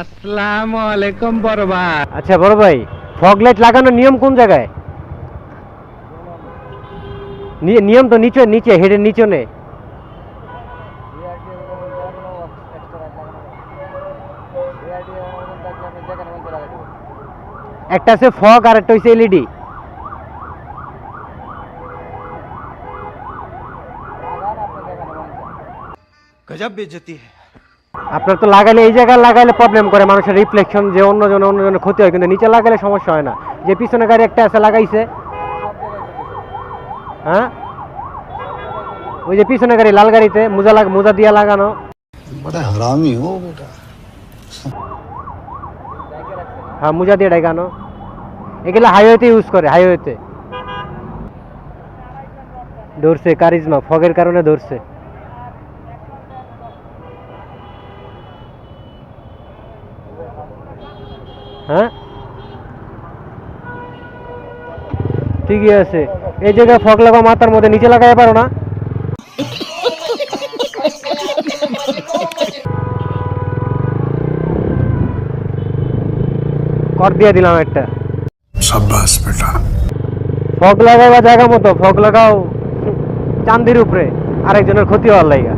আসসালামু আলাইকুম বড় ভাই। আচ্ছা বড় ভাই ফগ লাইট লাগানোর নিয়ম কোন জায়গায়? নিয়ম তো নিচে নিচে হেডের নিচনে একটা আছে ফগ আর একটা হচ্ছে এলইডি। গজব বেজতি হ্যাঁ আপনার তো লাগালে এই জায়গায় লাগালে প্রবলেম করে মানুষের রিফ্লেকশন যে অন্যজন অন্যজনের ক্ষতি হয় কিন্তু নিচে লাগালে সমস্যা হয় না। যে পিছনে গাড়ি একটা আছে লাগাইছে। হ্যাঁ? ওই যে পিছনে গাড়ি লাল গাড়িতে মোজা লাগ মোজা দিয়া লাগানো। হারামি হো বেটা। হ্যাঁ মোজা দিয়ে ডাইগানো এগুলো হাইওয়েতে ইউজ করে হাইওয়েতে ধরছে কারিজমা ফগের কারণে ধরছে। হ্যাঁ? ঠিকই আছে। এই জায়গায় ফক লাগা মাথার মধ্যে নিচে লাগাই পারো না। কর দিয়ে দিলাম একটা। সাব্বাস বেটা। ফক লাগাবা জায়গা মতো ফক লাগাও চান্দির উপরে। আরেকজনের ক্ষতি হওয়ার লাগা